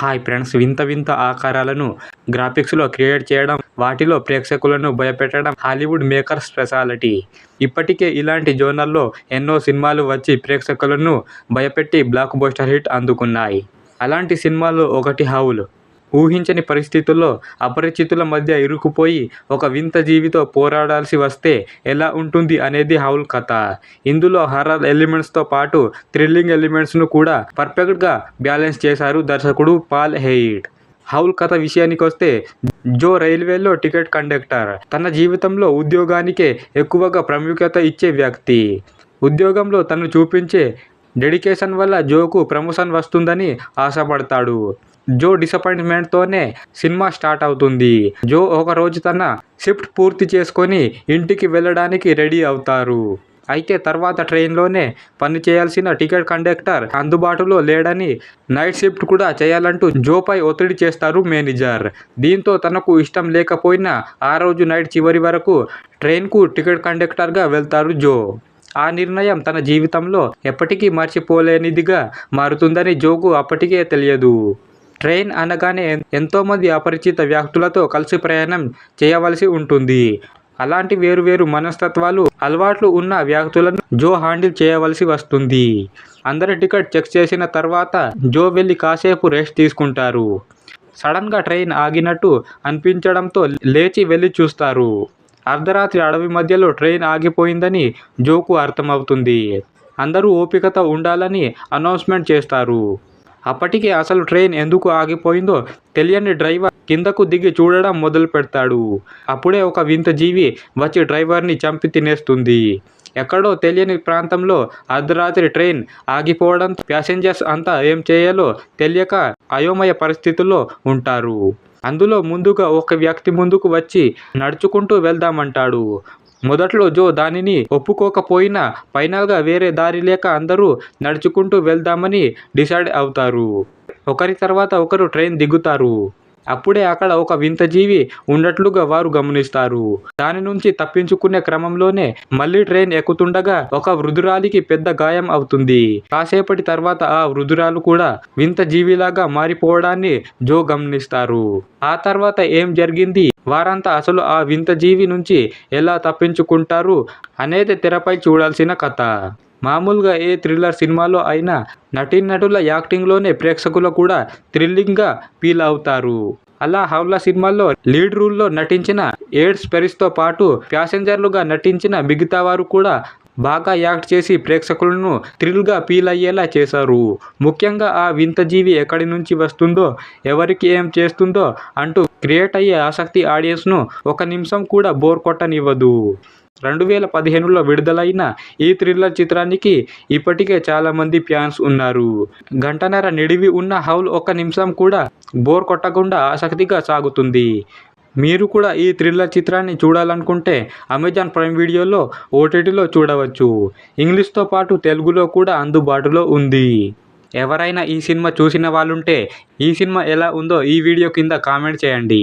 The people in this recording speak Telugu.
హాయ్ ఫ్రెండ్స్ వింత వింత ఆకారాలను గ్రాఫిక్స్లో క్రియేట్ చేయడం వాటిలో ప్రేక్షకులను భయపెట్టడం హాలీవుడ్ మేకర్స్ స్పెషాలిటీ. ఇప్పటికే ఇలాంటి జోనర్లో ఎన్నో సినిమాలు వచ్చి ప్రేక్షకులను భయపెట్టి బ్లాక్ బస్టర్ హిట్ అందుకున్నాయి. అలాంటి సినిమాల్లో ఒకటి హౌల్. ఊహించని పరిస్థితుల్లో అపరిచితుల మధ్య ఇరుకుపోయి ఒక వింత జీవితో పోరాడాల్సి వస్తే ఎలా ఉంటుంది అనేది హౌల్ కథ. ఇందులో హర్రర్ ఎలిమెంట్స్తో పాటు థ్రిల్లింగ్ ఎలిమెంట్స్ను కూడా పర్ఫెక్ట్గా బ్యాలెన్స్ చేశారు దర్శకుడు పాల్ హెయిట్ హౌల్ కథ విషయానికి వస్తే జో రైల్వేలో టికెట్ కండక్టర్. తన జీవితంలో ఉద్యోగానికే ఎక్కువగా ప్రాముఖ్యత ఇచ్చే వ్యక్తి. ఉద్యోగంలో తను చూపించే డెడికేషన్ వల్ల జోకు ప్రమోషన్ వస్తుందని ఆశపడతాడు. జో డిసప్పాయింట్మెంట్తోనే సినిమా స్టార్ట్ అవుతుంది. జో ఒక రోజు తన షిఫ్ట్ పూర్తి చేసుకొని ఇంటికి వెళ్ళడానికి రెడీ అవుతారు. అయితే తర్వాత ట్రైన్లోనే పని చేయాల్సిన టికెట్ కండక్టర్ అందుబాటులో లేడని నైట్ షిఫ్ట్ కూడా చేయాలంటూ జోపై ఒత్తిడి చేస్తారు మేనేజర్. దీంతో తనకు ఇష్టం లేకపోయినా ఆ రోజు నైట్ చివరి వరకు ట్రైన్కు టికెట్ కండక్టర్గా వెళ్తారు జో. ఆ నిర్ణయం తన జీవితంలో ఎప్పటికీ మర్చిపోలేనిదిగా మారుతుందని జోకు అప్పటికే తెలియదు. ట్రైన్ అనగానే ఎంతోమంది అపరిచిత వ్యక్తులతో కలిసి ప్రయాణం చేయవలసి ఉంటుంది. అలాంటి వేరువేరు మనస్తత్వాలు అలవాట్లు ఉన్న వ్యక్తులను జో హ్యాండిల్ చేయవలసి వస్తుంది. అందరి టికెట్ చెక్ చేసిన తర్వాత జో వెళ్ళి కాసేపు రెస్ట్ తీసుకుంటారు. సడన్గా ట్రైన్ ఆగినట్టు అనిపించడంతో లేచి వెళ్ళి చూస్తారు. అర్ధరాత్రి అడవి మధ్యలో ట్రైన్ ఆగిపోయిందని జోకు అర్థమవుతుంది. అందరూ ఓపికతో ఉండాలని అనౌన్స్మెంట్ చేస్తారు. అప్పటికే అసలు ట్రైన్ ఎందుకు ఆగిపోయిందో తెలియని డ్రైవర్ కిందకు దిగి చూడడం మొదలు పెడతాడు. అప్పుడే ఒక వింత జీవి వచ్చి డ్రైవర్ని చంపి తినేస్తుంది. ఎక్కడో తెలియని ప్రాంతంలో అర్ధరాత్రి ట్రైన్ ఆగిపోవడం ప్యాసింజర్స్ అంతా ఏం చేయాలో తెలియక అయోమయ పరిస్థితుల్లో ఉంటారు. అందులో ముందుగా ఒక వ్యక్తి ముందుకు వచ్చి నడుచుకుంటూ వెళ్దామంటాడు. మొదట్లో జో దానిని ఒప్పుకోకపోయినా ఫైనల్గా వేరే దారి లేక అందరూ నడుచుకుంటూ వెళ్దామని డిసైడ్ అవుతారు. ఒకరి తర్వాత ఒకరు ట్రైన్ దిగుతారు. అప్పుడే అక్కడ ఒక వింత జీవి ఉన్నట్లుగా వారు గమనిస్తారు. దాని నుంచి తప్పించుకునే క్రమంలోనే మళ్ళీ ట్రైన్ ఎక్కుతుండగా ఒక వృధురాలికి పెద్ద గాయం అవుతుంది. కాసేపటి తర్వాత ఆ వృధురాలు కూడా వింత జీవిలాగా మారిపోవడాన్ని జో గమనిస్తారు. ఆ తర్వాత ఏం జరిగింది? వారంతా అసలు ఆ వింత జీవి నుంచి ఎలా తప్పించుకుంటారు అనేది తెరపై చూడాల్సిన కథ. మామూలుగా ఏ థ్రిల్లర్ సినిమాలో అయినా నటీనటుల యాక్టింగ్లోనే ప్రేక్షకులు కూడా థ్రిల్లింగ్గా ఫీల్ అవుతారు. అలా హౌలా సినిమాల్లో లీడ్ రూల్లో నటించిన ఎయిడ్స్ పెరిస్తో పాటు ప్యాసింజర్లుగా నటించిన మిగతా వారు కూడా బాగా యాక్ట్ చేసి ప్రేక్షకులను థ్రిల్గా ఫీల్ అయ్యేలా చేశారు. ముఖ్యంగా ఆ వింత జీవి ఎక్కడి నుంచి వస్తుందో ఎవరికి ఏం చేస్తుందో అంటూ క్రియేట్ అయ్యే ఆసక్తి ఆడియన్స్ను ఒక నిమిషం కూడా బోర్ కొట్టనివ్వదు. రెండు వేల పదిహేనులో విడుదలైన ఈ థ్రిల్లర్ చిత్రానికి ఇప్పటికే చాలామంది ఫ్యాన్స్ ఉన్నారు. గంటన్నర నిడివి ఉన్న హౌల్ ఒక నిమిషం కూడా బోర్ కొట్టకుండా ఆసక్తిగా సాగుతుంది. మీరు కూడా ఈ థ్రిల్లర్ చిత్రాన్ని చూడాలనుకుంటే అమెజాన్ ప్రైమ్ వీడియోలో ఓటీటీలో చూడవచ్చు. ఇంగ్లీష్తో పాటు తెలుగులో కూడా అందుబాటులో ఉంది. ఎవరైనా ఈ సినిమా చూసిన వాళ్ళుంటే ఈ సినిమా ఎలా ఉందో ఈ వీడియో కింద కామెంట్ చేయండి.